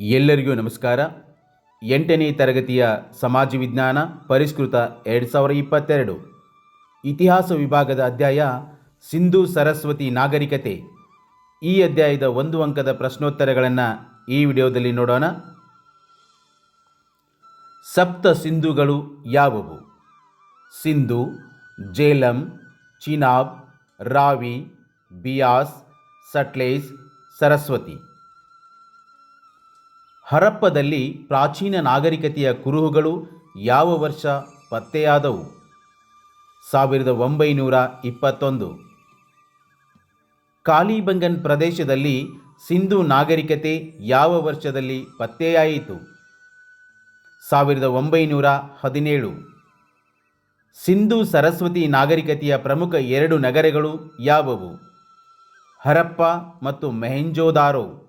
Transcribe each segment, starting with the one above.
ಎಲ್ಲರಿಗೂ ನಮಸ್ಕಾರ. ಎಂಟನೇ ತರಗತಿಯ ಸಮಾಜ ವಿಜ್ಞಾನ ಪರಿಷ್ಕೃತ ಎರಡು ಸಾವಿರ ಇಪ್ಪತ್ತೆರಡು. ಇತಿಹಾಸ ವಿಭಾಗದ ಅಧ್ಯಾಯ ಸಿಂಧು ಸರಸ್ವತಿ ನಾಗರಿಕತೆ. ಈ ಅಧ್ಯಾಯದ ಒಂದು ಅಂಕದ ಪ್ರಶ್ನೋತ್ತರಗಳನ್ನು ಈ ವಿಡಿಯೋದಲ್ಲಿ ನೋಡೋಣ. ಸಪ್ತ ಸಿಂಧುಗಳು ಯಾವುವು? ಸಿಂಧು, ಜೇಲಂ, ಚಿನಾಬ್, ರಾವಿ, ಬಿಯಾಸ್, ಸಟ್ಲೇಸ್, ಸರಸ್ವತಿ. ಹರಪ್ಪದಲ್ಲಿ ಪ್ರಾಚೀನ ನಾಗರಿಕತೆಯ ಕುರುಹುಗಳು ಯಾವ ವರ್ಷ ಪತ್ತೆಯಾದವು? ಸಾವಿರದ ಒಂಬೈನೂರ ಇಪ್ಪತ್ತೊಂದು. ಕಾಲಿಬಂಗನ್ ಪ್ರದೇಶದಲ್ಲಿ ಸಿಂಧು ನಾಗರಿಕತೆ ಯಾವ ವರ್ಷದಲ್ಲಿ ಪತ್ತೆಯಾಯಿತು? ಸಾವಿರದ ಒಂಬೈನೂರ ಹದಿನೇಳು. ಸಿಂಧು ಸರಸ್ವತಿ ನಾಗರಿಕತೆಯ ಪ್ರಮುಖ ಎರಡು ನಗರಗಳು ಯಾವುವು? ಹರಪ್ಪ ಮತ್ತು ಮೆಹೆಂಜೋದಾರೋ.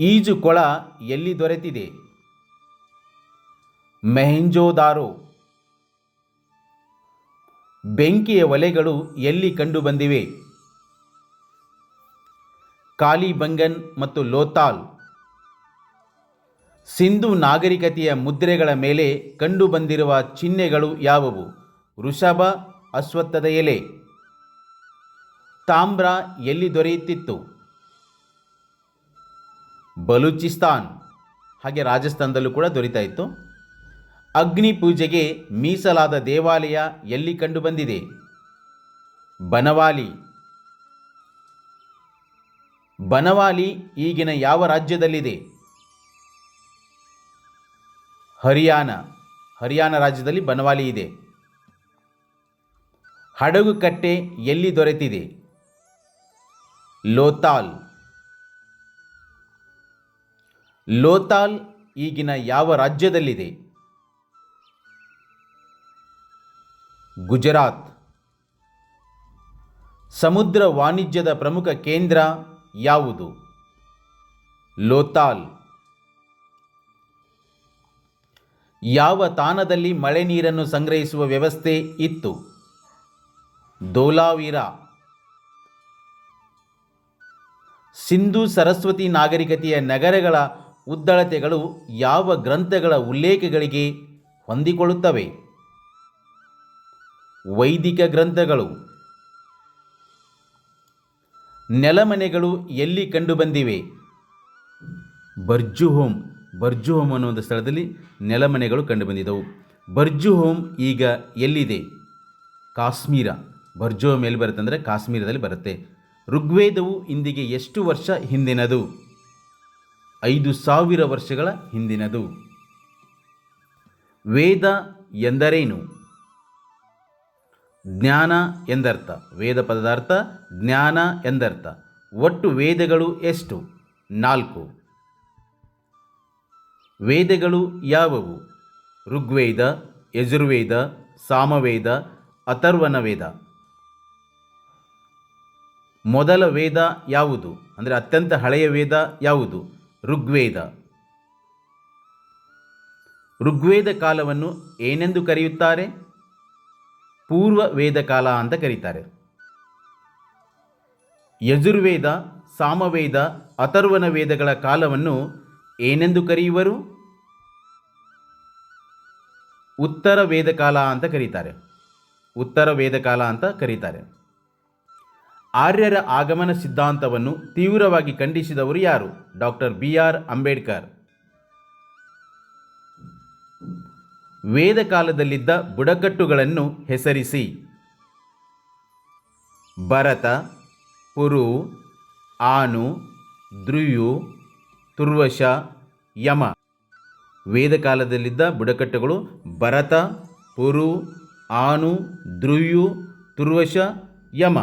ಈಜು ಕೊಳ ಎಲ್ಲಿ ದೊರೆತಿದೆ? ಮೆಹೆಂಜೋದಾರೋ. ಬೆಂಕಿಯ ಒಲೆಗಳು ಎಲ್ಲಿ ಕಂಡುಬಂದಿವೆ? ಕಾಲಿಬಂಗನ್ ಮತ್ತು ಲೋತಾಲ್. ಸಿಂಧು ನಾಗರಿಕತೆಯ ಮುದ್ರೆಗಳ ಮೇಲೆ ಕಂಡುಬಂದಿರುವ ಚಿಹ್ನೆಗಳು ಯಾವುವು? ವೃಷಭ ಅಶ್ವತ್ಥದ ಎಲೆ. ತಾಮ್ರ ಎಲ್ಲಿ ದೊರೆಯುತ್ತಿತ್ತು? ಬಲೂಚಿಸ್ತಾನ್, ಹಾಗೆ ರಾಜಸ್ಥಾನದಲ್ಲೂ ಕೂಡ ದೊರೀತಾ ಇತ್ತು. ಅಗ್ನಿ ಪೂಜೆಗೆ ಮೀಸಲಾದ ದೇವಾಲಯ ಎಲ್ಲಿ ಕಂಡುಬಂದಿದೆ ಬನವಾಲಿ. ಬನವಾಲಿ ಈಗಿನ ಯಾವ ರಾಜ್ಯದಲ್ಲಿದೆ? ಹರಿಯಾಣ. ಹರಿಯಾಣ ರಾಜ್ಯದಲ್ಲಿ ಬನವಾಲಿ ಇದೆ. ಹಡಗು ಕಟ್ಟೆ ಎಲ್ಲಿ ದೊರೆತಿದೆ? ಲೋತಾಲ್. ಲೋತಾಲ್ ಈಗಿನ ಯಾವ ರಾಜ್ಯದಲ್ಲಿದೆ? ಗುಜರಾತ್. ಸಮುದ್ರ ವಾಣಿಜ್ಯದ ಪ್ರಮುಖ ಕೇಂದ್ರ ಯಾವುದು? ಲೋತಾಲ್. ಯಾವ ತಾಣದಲ್ಲಿ ಮಳೆ ನೀರನ್ನು ಸಂಗ್ರಹಿಸುವ ವ್ಯವಸ್ಥೆ ಇತ್ತು? ದೋಲಾವೀರ. ಸಿಂಧು ಸರಸ್ವತಿ ನಾಗರಿಕತೆಯ ನಗರಗಳ ಉದ್ದಳತೆಗಳು ಯಾವ ಗ್ರಂಥಗಳ ಉಲ್ಲೇಖಗಳಿಗೆ ಹೊಂದಿಕೊಳ್ಳುತ್ತವೆ? ವೈದಿಕ ಗ್ರಂಥಗಳು. ನೆಲಮನೆಗಳು ಎಲ್ಲಿ ಕಂಡುಬಂದಿವೆ? ಬರ್ಜುಹೋಮ್ ಬರ್ಜುಹೋಮ್ ಅನ್ನೋ ಒಂದು ಸ್ಥಳದಲ್ಲಿ ನೆಲಮನೆಗಳು ಕಂಡುಬಂದಿದ್ದವು. ಬರ್ಜುಹೋಮ್ ಈಗ ಎಲ್ಲಿದೆ? ಕಾಶ್ಮೀರ. ಬರ್ಜುಹೋಮ್ ಎಲ್ಲಿ ಬರುತ್ತೆ ಅಂದರೆ ಕಾಶ್ಮೀರದಲ್ಲಿ ಬರುತ್ತೆ. ಋಗ್ವೇದವು ಇಂದಿಗೆ ಎಷ್ಟು ವರ್ಷ ಹಿಂದಿನದು? ಐದು ಸಾವಿರ ವರ್ಷಗಳ ಹಿಂದಿನದು. ವೇದ ಎಂದರೇನು? ಜ್ಞಾನ ಎಂದರ್ಥ. ವೇದ ಪದಾರ್ಥ, ಜ್ಞಾನ ಎಂದರ್ಥ. ಒಟ್ಟು ವೇದಗಳು ಎಷ್ಟು? ನಾಲ್ಕು. ವೇದಗಳು ಯಾವುವು? ಋಗ್ವೇದ, ಯಜುರ್ವೇದ, ಸಾಮವೇದ ಅಥರ್ವನ ವೇದ ಮೊದಲ ವೇದ ಯಾವುದು? ಅಂದರೆ ಅತ್ಯಂತ ಹಳೆಯ ವೇದ ಯಾವುದು? ಋಗ್ವೇದ. ಋಗ್ವೇದ ಕಾಲವನ್ನು ಏನೆಂದು ಕರೆಯುತ್ತಾರೆ? ಪೂರ್ವ ವೇದ ಕಾಲ ಅಂತ ಕರೀತಾರೆ. ಯಜುರ್ವೇದ, ಸಾಮವೇದ, ಅಥರ್ವನ ವೇದಗಳ ಕಾಲವನ್ನು ಏನೆಂದು ಕರೆಯುವರು? ಉತ್ತರ ವೇದ ಕಾಲ ಅಂತ ಕರೀತಾರೆ. ಉತ್ತರ ವೇದ ಕಾಲ ಅಂತ ಕರೀತಾರೆ. ಆರ್ಯರ ಆಗಮನ ಸಿದ್ಧಾಂತವನ್ನು ತೀವ್ರವಾಗಿ ಖಂಡಿಸಿದವರು ಯಾರು? Doctor B R Ambedkar. ವೇದ ಕಾಲದಲ್ಲಿದ್ದ ಬುಡಕಟ್ಟುಗಳನ್ನು ಹೆಸರಿಸಿ. ಭರತ, ಪುರು, ಆನು ಧ್ರುಯು ತುರ್ವಶ, ಯಮ. ವೇದ ಕಾಲದಲ್ಲಿದ್ದ ಬುಡಕಟ್ಟುಗಳು ಭರತ, ಪುರು, ಆನು ಧ್ರುಯು ತುರ್ವಶ, ಯಮ.